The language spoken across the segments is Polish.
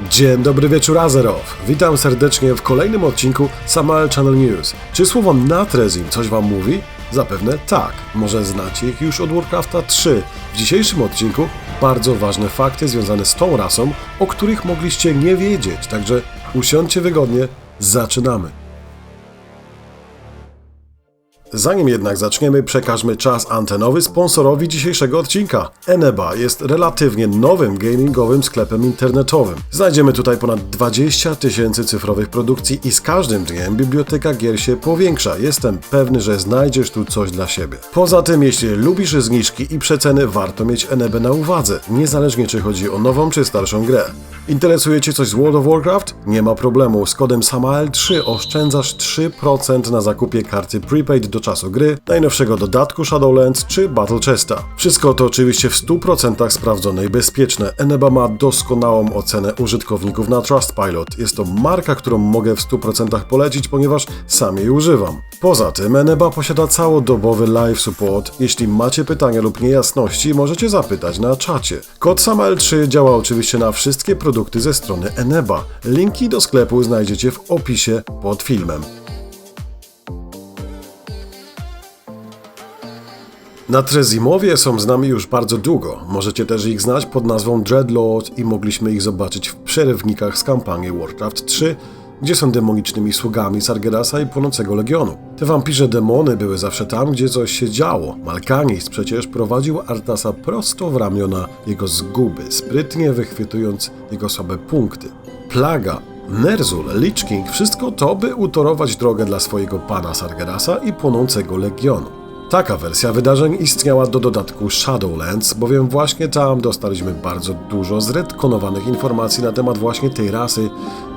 Dzień dobry wieczór Azerow. Witam serdecznie w kolejnym odcinku Samael Channel News. Czy słowo Natrezim coś wam mówi? Zapewne tak. Może znacie ich już od Warcrafta 3. W dzisiejszym odcinku bardzo ważne fakty związane z tą rasą, o których mogliście nie wiedzieć. Także usiądźcie wygodnie, zaczynamy. Zanim jednak zaczniemy, przekażmy czas antenowy sponsorowi dzisiejszego odcinka. Eneba jest relatywnie nowym gamingowym sklepem internetowym. Znajdziemy tutaj ponad 20 tysięcy cyfrowych produkcji i z każdym dniem biblioteka gier się powiększa. Jestem pewny, że znajdziesz tu coś dla siebie. Poza tym, jeśli lubisz zniżki i przeceny, warto mieć Enebę na uwadze, niezależnie czy chodzi o nową czy starszą grę. Interesuje Cię coś z World of Warcraft? Nie ma problemu. Z kodem SAMAEL3 oszczędzasz 3% na zakupie karty prepaid do czasu gry, najnowszego dodatku Shadowlands czy Battle Chesta. Wszystko to oczywiście w 100% sprawdzone i bezpieczne. Eneba ma doskonałą ocenę użytkowników na Trustpilot. Jest to marka, którą mogę w 100% polecić, ponieważ sam jej używam. Poza tym Eneba posiada całodobowy live support. Jeśli macie pytania lub niejasności, możecie zapytać na czacie. Kod SAMAEL3 działa oczywiście na wszystkie produkty ze strony Eneba. Linki do sklepu znajdziecie w opisie pod filmem. Na Trezimowie są z nami już bardzo długo. Możecie też ich znać pod nazwą Dreadlord i mogliśmy ich zobaczyć w przerywnikach z kampanii Warcraft 3, gdzie są demonicznymi sługami Sargerasa i Płonącego Legionu. Te wampirze demony były zawsze tam, gdzie coś się działo. Malkanis przecież prowadził Artasa prosto w ramiona jego zguby, sprytnie wychwytując jego słabe punkty. Plaga Nerzul, Lich King, wszystko to, by utorować drogę dla swojego pana Sargerasa i Płonącego Legionu. Taka wersja wydarzeń istniała do dodatku Shadowlands, bowiem właśnie tam dostaliśmy bardzo dużo zredkonowanych informacji na temat właśnie tej rasy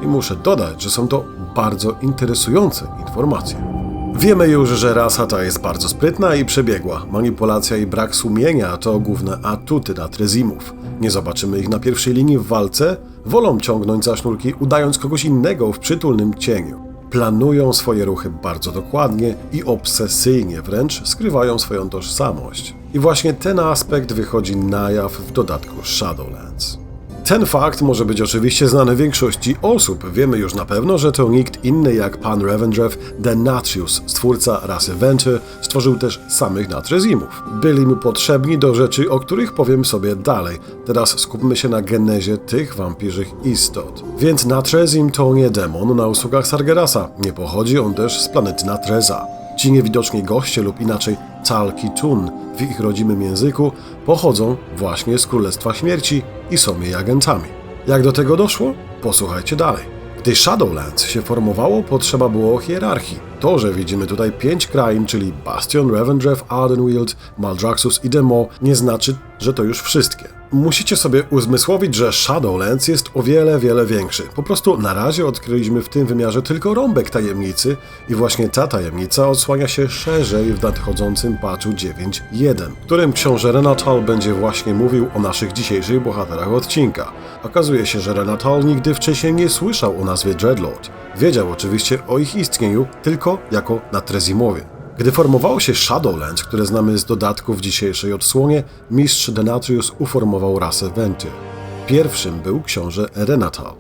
i muszę dodać, że są to bardzo interesujące informacje. Wiemy już, że rasa ta jest bardzo sprytna i przebiegła. Manipulacja i brak sumienia to główne atuty Natrezimów. Nie zobaczymy ich na pierwszej linii w walce, wolą ciągnąć za sznurki, udając kogoś innego w przytulnym cieniu planują swoje ruchy bardzo dokładnie i obsesyjnie wręcz skrywają swoją tożsamość. I właśnie ten aspekt wychodzi na jaw w dodatku Shadowlands. Ten fakt może być oczywiście znany większości osób. Wiemy już na pewno, że to nikt inny jak pan Revendrew Denatrius, stwórca rasy Venture, stworzył też samych Natrezimów. Byli mu potrzebni do rzeczy, o których powiem sobie dalej. Teraz skupmy się na genezie tych wampirzych istot. Więc Natrezim to nie demon na usługach Sargerasa. Nie pochodzi on też z planety Natreza. Ci niewidoczni goście lub inaczej Talkitun w ich rodzimym języku pochodzą właśnie z Królestwa Śmierci i są jej agentami. Jak do tego doszło? Posłuchajcie dalej. Gdy Shadowlands się formowało, potrzeba było hierarchii. To, że widzimy tutaj pięć krain, czyli Bastion, Revendrew, Ardenweald, Maldraxxus i Demo, nie znaczy, że to już wszystkie. Musicie sobie uzmysłowić, że Shadowlands jest o wiele, wiele większy. Po prostu na razie odkryliśmy w tym wymiarze tylko rąbek tajemnicy i właśnie ta tajemnica odsłania się szerzej w nadchodzącym patchu 9.1, w którym książę Renatal będzie właśnie mówił o naszych dzisiejszych bohaterach odcinka. Okazuje się, że Renatal nigdy wcześniej nie słyszał o nazwie Dreadlord. Wiedział oczywiście o ich istnieniu tylko jako na Trezimowie. Gdy formowało się Shadowlands, które znamy z dodatków w dzisiejszej odsłonie, mistrz Denatrius uformował rasę Ventyr. Pierwszym był książę Renatal.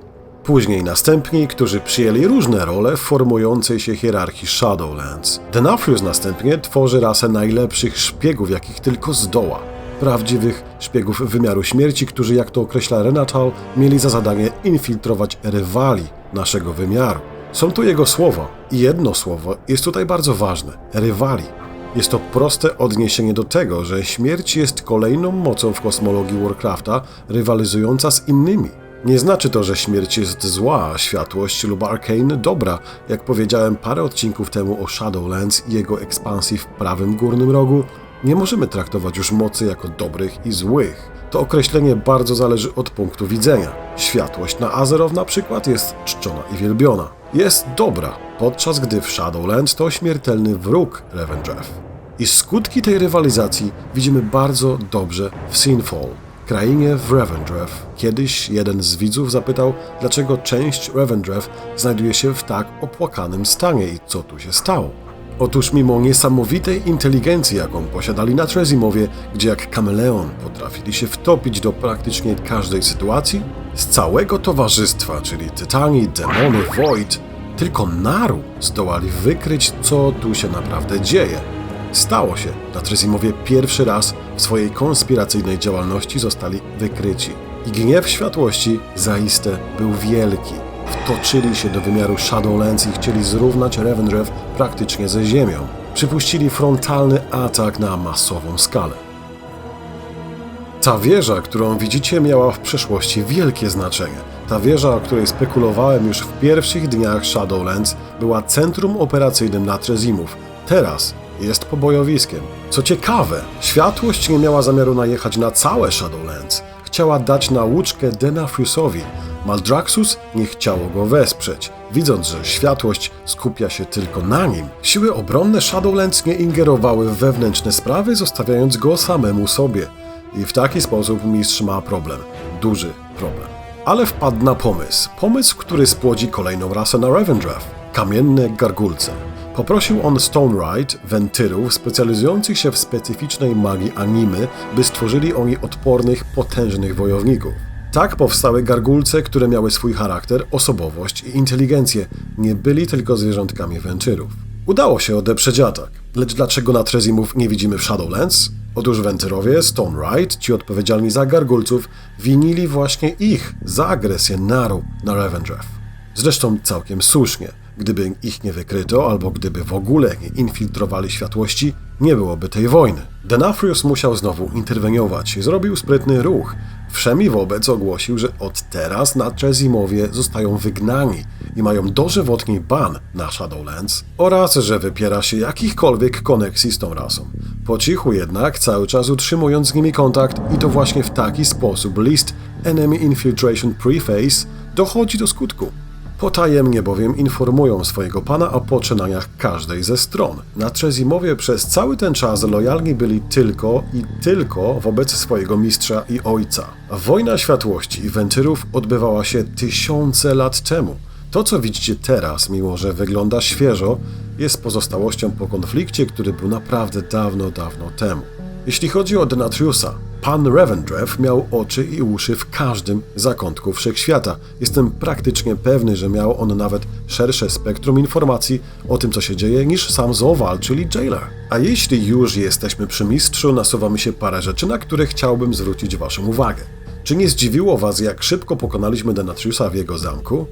Później następni, którzy przyjęli różne role w formującej się hierarchii Shadowlands. Denatrius następnie tworzy rasę najlepszych szpiegów, jakich tylko zdoła. Prawdziwych szpiegów wymiaru śmierci, którzy, jak to określa Renatal, mieli za zadanie infiltrować rywali naszego wymiaru. Są to jego słowa i jedno słowo jest tutaj bardzo ważne rywali. Jest to proste odniesienie do tego, że śmierć jest kolejną mocą w kosmologii Warcrafta, rywalizująca z innymi. Nie znaczy to, że śmierć jest zła, światłość lub arcane dobra. Jak powiedziałem parę odcinków temu o Shadowlands i jego ekspansji w prawym górnym rogu, nie możemy traktować już mocy jako dobrych i złych. To określenie bardzo zależy od punktu widzenia. Światłość na Azeroth na przykład jest czczona i wielbiona. Jest dobra, podczas gdy w Shadowlands to śmiertelny wróg Revendrew. I skutki tej rywalizacji widzimy bardzo dobrze w Sinfall, krainie w Revendrew. Kiedyś jeden z widzów zapytał, dlaczego część Revendrew znajduje się w tak opłakanym stanie i co tu się stało. Otóż mimo niesamowitej inteligencji, jaką posiadali na Trezimowie, gdzie jak kameleon potrafili się wtopić do praktycznie każdej sytuacji, z całego towarzystwa, czyli Tytani, Demony, Void, tylko Naru zdołali wykryć, co tu się naprawdę dzieje. Stało się. Na Trezimowie pierwszy raz w swojej konspiracyjnej działalności zostali wykryci. I gniew światłości zaiste był wielki. Wtoczyli się do wymiaru Shadowlands i chcieli zrównać Revendreth praktycznie ze ziemią. Przypuścili frontalny atak na masową skalę. Ta wieża, którą widzicie, miała w przeszłości wielkie znaczenie. Ta wieża, o której spekulowałem już w pierwszych dniach Shadowlands, była centrum operacyjnym dla Trezimów. Teraz jest pobojowiskiem. Co ciekawe, światłość nie miała zamiaru najechać na całe Shadowlands. Chciała dać nauczkę Denafriusowi. Maldraxus nie chciało go wesprzeć. Widząc, że światłość skupia się tylko na nim, siły obronne Shadowlands nie ingerowały w wewnętrzne sprawy, zostawiając go samemu sobie. I w taki sposób mistrz ma problem. Duży problem. Ale wpadł na pomysł. Pomysł, który spłodzi kolejną rasę na Revendreth. Kamienne gargulce. Poprosił on Stone Rite, wentyrów specjalizujących się w specyficznej magii animy, by stworzyli oni odpornych, potężnych wojowników. Tak powstały gargulce, które miały swój charakter, osobowość i inteligencję. Nie byli tylko zwierzątkami wentyrów. Udało się odeprzeć atak. Lecz dlaczego na Trezimów nie widzimy w Shadowlands? Otóż wentyrowie, Stone Rite, ci odpowiedzialni za gargulców, winili właśnie ich za agresję Naru na Revendreth. Zresztą całkiem słusznie. Gdyby ich nie wykryto, albo gdyby w ogóle nie infiltrowali światłości, nie byłoby tej wojny. Denafrius musiał znowu interweniować. Zrobił sprytny ruch. Wszemi wobec ogłosił, że od teraz na Trezimowie zostają wygnani i mają dożywotni ban na Shadowlands oraz, że wypiera się jakichkolwiek koneksji z tą rasą. Po cichu jednak, cały czas utrzymując z nimi kontakt i to właśnie w taki sposób list Enemy Infiltration Preface dochodzi do skutku. Potajemnie bowiem informują swojego pana o poczynaniach każdej ze stron. Na Trzezimowie przez cały ten czas lojalni byli tylko i tylko wobec swojego mistrza i ojca. Wojna światłości i wentyrów odbywała się tysiące lat temu. To, co widzicie teraz, mimo że wygląda świeżo, jest pozostałością po konflikcie, który był naprawdę dawno, dawno temu. Jeśli chodzi o Denatriusa, pan Revendreth miał oczy i uszy w każdym zakątku wszechświata. Jestem praktycznie pewny, że miał on nawet szersze spektrum informacji o tym, co się dzieje, niż sam Zowal, czyli Jailer. A jeśli już jesteśmy przy mistrzu, nasuwa mi się parę rzeczy, na które chciałbym zwrócić waszą uwagę. Czy nie zdziwiło was, jak szybko pokonaliśmy Denatriusa w jego zamku?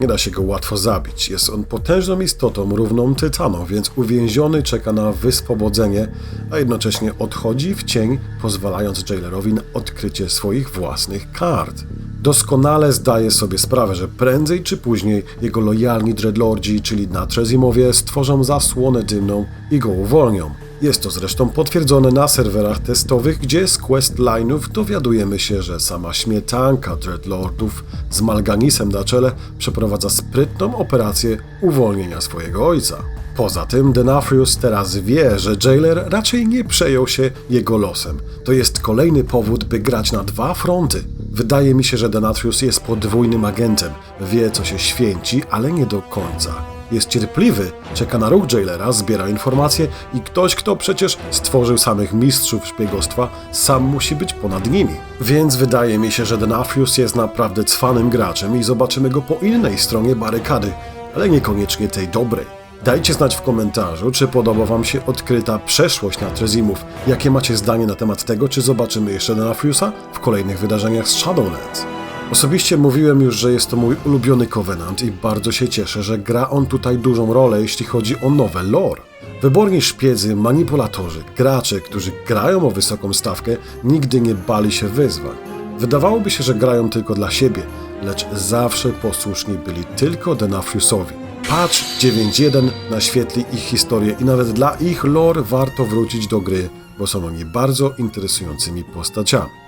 Nie da się go łatwo zabić. Jest on potężną istotą równą tytanom, więc uwięziony czeka na wyswobodzenie, a jednocześnie odchodzi w cień, pozwalając Jailerowi na odkrycie swoich własnych kart. Doskonale zdaje sobie sprawę, że prędzej czy później jego lojalni dreadlordzi, czyli Natrezimowie, stworzą zasłonę dymną i go uwolnią. Jest to zresztą potwierdzone na serwerach testowych, gdzie z questline'ów dowiadujemy się, że sama śmietanka Dreadlordów z Malganisem na czele przeprowadza sprytną operację uwolnienia swojego ojca. Poza tym Denafrius teraz wie, że Jailer raczej nie przejął się jego losem. To jest kolejny powód, by grać na dwa fronty. Wydaje mi się, że Denatrius jest podwójnym agentem. Wie, co się święci, ale nie do końca. Jest cierpliwy, czeka na ruch Jailera, zbiera informacje i ktoś, kto przecież stworzył samych mistrzów szpiegostwa, sam musi być ponad nimi. Więc wydaje mi się, że Denafius jest naprawdę cwanym graczem i zobaczymy go po innej stronie barykady, ale niekoniecznie tej dobrej. Dajcie znać w komentarzu, czy podoba Wam się odkryta przeszłość na Trezimów. Jakie macie zdanie na temat tego, czy zobaczymy jeszcze Denafiusa w kolejnych wydarzeniach z Shadowlands. Osobiście mówiłem już, że jest to mój ulubiony Covenant i bardzo się cieszę, że gra on tutaj dużą rolę, jeśli chodzi o nowe lore. Wyborni szpiedzy, manipulatorzy, gracze, którzy grają o wysoką stawkę, nigdy nie bali się wyzwań. Wydawałoby się, że grają tylko dla siebie, lecz zawsze posłuszni byli tylko Denafriusowi. Patch 9.1 naświetli ich historię i nawet dla ich lore warto wrócić do gry, bo są oni bardzo interesującymi postaciami.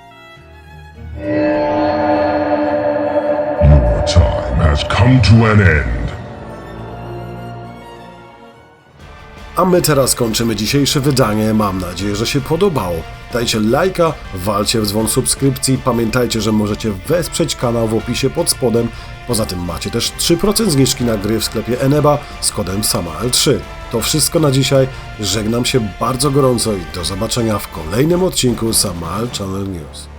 Has come to an end. A my teraz kończymy dzisiejsze wydanie. Mam nadzieję, że się podobało. Dajcie lajka, walcie w dzwon subskrypcji. Pamiętajcie, że możecie wesprzeć kanał w opisie pod spodem. Poza tym macie też 3% zniżki na gry w sklepie Eneba z kodem SAMAL3. To wszystko na dzisiaj. Żegnam się bardzo gorąco i do zobaczenia w kolejnym odcinku Samal Channel News.